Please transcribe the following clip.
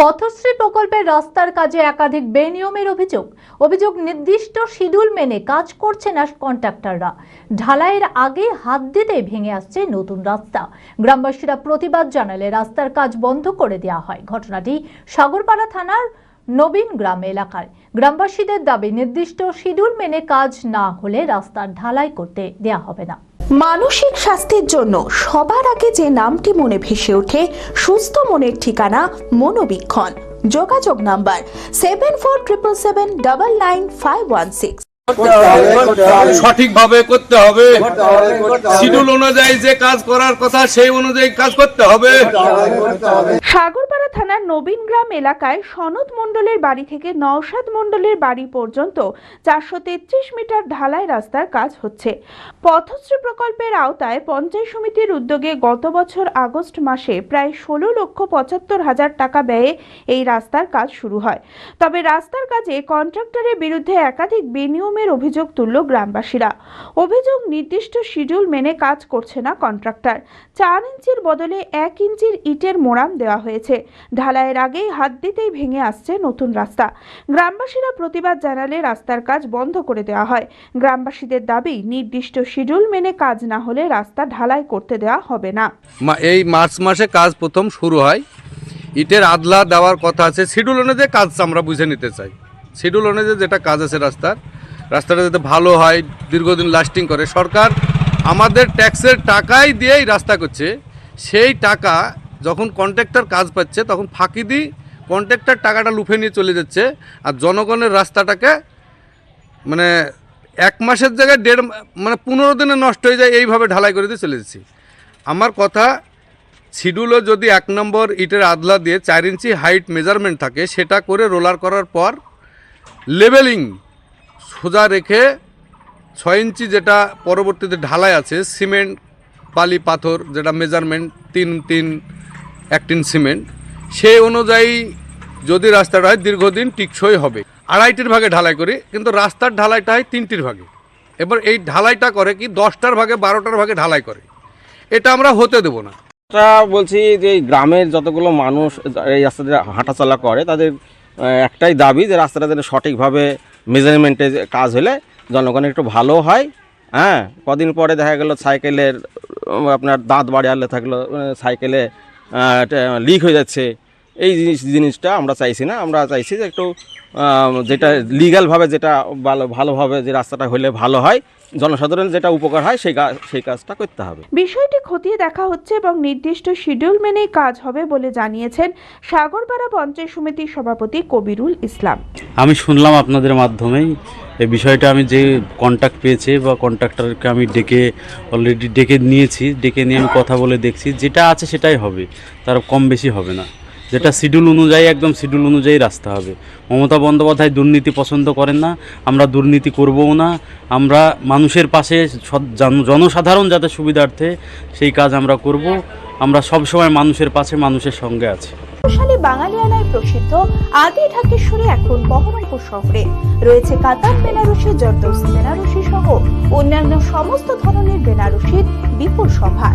পথশ্রী প্রকল্পের রাস্তার কাজে একাধিক বেনিয়মের অভিযোগ। অভিযোগ নির্দিষ্ট শিডিউল মেনে কাজ করছে না কন্ট্রাক্টররা। ঢালাইয়ের আগে হাত দিতে ভেঙে আসছে নতুন রাস্তা। গ্রামবাসীরা প্রতিবাদ জানালে রাস্তার কাজ বন্ধ করে দেওয়া হয়। ঘটনাটি সাগরপাড়া থানার নবীন গ্রাম এলাকার। গ্রামবাসীদের দাবি, নির্দিষ্ট শিডিউল মেনে কাজ না হলে রাস্তার ঢালাই করতে দেয়া হবে না। মানসিক স্বাস্থ্যের জন্য সবার আগে যে নামটি মনে ভেসে ওঠে সুস্থ মনের ঠিকানা মনোবীক্ষণ। যোগাযোগ number seven four triple seven double nine five one six সঠিকভাবে করতে হবে। শিডিউল অনুযায়ী যে কাজ করার কথা সেই অনুযায়ী কাজ করতে হবে। সাগরপাড়া থানার নবীনগ্রাম এলাকায় সনদ মণ্ডলের বাড়ি থেকে নওশাদ মণ্ডলের বাড়ি পর্যন্ত চারশো তেত্রিশ মিটার ঢালাই রাস্তার কাজ হচ্ছে। পথশ্রী প্রকল্পের আওতায় পঞ্চায়েত সমিতির উদ্যোগে গত বছর আগস্ট মাসে প্রায় ষোলো লক্ষ পঁচাত্তর হাজার টাকা ব্যয়ে এই রাস্তার কাজ শুরু হয়। তবে রাস্তার কাজে কন্ট্রাক্টরের বিরুদ্ধে একাধিক বেনিয়মের অভিযোগ তুলল গ্রামবাসীরা। অভিযোগ নির্দিষ্ট শিডিউল মেনে কাজ করছে না কন্ট্রাক্টর। চার ইঞ্চির বদলে এক ইঞ্চির ইটের মোড়াম দেওয়া হয়েছে। ঢালাইয়ের আগেই হাত দিতেই ভেঙে আসছে নতুন রাস্তা। গ্রামবাসীরা প্রতিবাদ জানালে রাস্তার কাজ বন্ধ করে দেওয়া হয়। গ্রামবাসীদের দাবি, নির্দিষ্ট শিডিউল মেনে কাজ না হলে রাস্তা ঢালাই করতে দেওয়া হবে না। এই মার্চ মাসে কাজ প্রথম শুরু হয়। ইটের আদলা দেওয়ার কথা আছে। শিডিউল অনুযায়ী কাজ আমরা বুঝে নিতে চাই। শিডিউল অনুযায়ী যেটা কাজ আছে রাস্তার, রাস্তাটা যাতে ভালো হয়, দীর্ঘদিন লাস্টিং করে। সরকার আমাদের ট্যাক্সের টাকাই দিয়েই রাস্তা করছে। সেই টাকা যখন কন্ট্রাক্টর কাজ পাচ্ছে, তখন ফাঁকি দিয়ে কন্ট্রাক্টর টাকাটা লুফে নিয়ে চলে যাচ্ছে। আর জনগণের রাস্তাটাকে মানে এক মাসের জায়গায় দেড় মানে পনেরো দিনে নষ্ট হয়ে যায়, এইভাবে ঢালাই করে দিয়ে চলে যাচ্ছি। আমার কথা শিডিউলও যদি এক নম্বর ইটের আদলা দিয়ে চার ইঞ্চি হাইট মেজারমেন্ট থাকে, সেটা করে রোলার করার পর লেভেলিং সোজা রেখে ছয় ইঞ্চি যেটা পরবর্তীতে ঢালাই আছে, সিমেন্ট, বালি, পাথর যেটা মেজারমেন্ট, তিন তিন তিন সিমেন্ট, সেই অনুযায়ী যদি রাস্তাটা হয় দীর্ঘদিন টিকসই হবে, আড়াইটির ভাগে ঢালাই করি, কিন্তু রাস্তার ঢালাইটা হয় তিনটির ভাগে। এবার এই ঢালাইটা করে কি দশটার ভাগে, বারোটার ভাগে ঢালাই করে। এটা আমরা হতে দেবো না। তা বলছি যে গ্রামের যতগুলো মানুষ এই রাস্তা দিয়ে হাঁটাচলা করে, তাদের একটাই দাবি যে রাস্তাটা যেন সঠিকভাবে মেজারমেন্টে কাজ হলে জনগণের একটু ভালো হয়। হ্যাঁ কদিন পরে দেখা গেল সাইকেলের আপনার দাঁত বাড়ি আনলে থাকল সাইকেলে লিক হয়ে যাচ্ছে। এই জিনিস জিনিসটা আমরা চাইছি না। আমরা চাইছি যে একটু যেটা লিগালভাবে যেটা ভালো ভালোভাবে যে রাস্তাটা হলে ভালো হয় জনসাধারণ যেটা উপকার হয় সেই সেই কাজটা করতে হবে। বিষয়টি খতিয়ে দেখা হচ্ছে এবং নির্দিষ্ট শিডিউল মেনেই কাজ হবে বলে জানিয়েছেন সাগরপাড়া পঞ্চায়েত সমিতির সভাপতি কবিরুল ইসলাম। আমি শুনলাম আপনাদের মাধ্যমেই এই বিষয়টা আমি যে কন্ট্যাক্ট পেয়েছি বা কন্ট্রাক্টরকে আমি ডেকে অলরেডি ডেকে নিয়েছি ডেকে নিয়ে আমি কথা বলে দেখছি যেটা আছে সেটাই হবে তার কম বেশি হবে না। যেটা শিডিউল অনুযায়ী, একদম শিডিউল অনুযায়ী রাস্তা হবে। মমতা বন্দ্যোপাধ্যায় দুর্নীতি পছন্দ করেন না, আমরা দুর্নীতি করবও না, আমরা মানুষের পাশে জনসাধারণ যাতে সুবিধার্থে সেই কাজ আমরা করব, আমরা সবসময় মানুষের পাশে, মানুষের সঙ্গে আছি। বাঙালিয়ানায় প্রসিদ্ধ আদি ঢাকেশ্বরী এখন বহরমপুর শহরে। রয়েছে কাতার, বেনারসি জর্দৌসি বেনারসি সহ অন্যান্য সমস্ত ধরনের বেনারসির বিপুল সম্ভার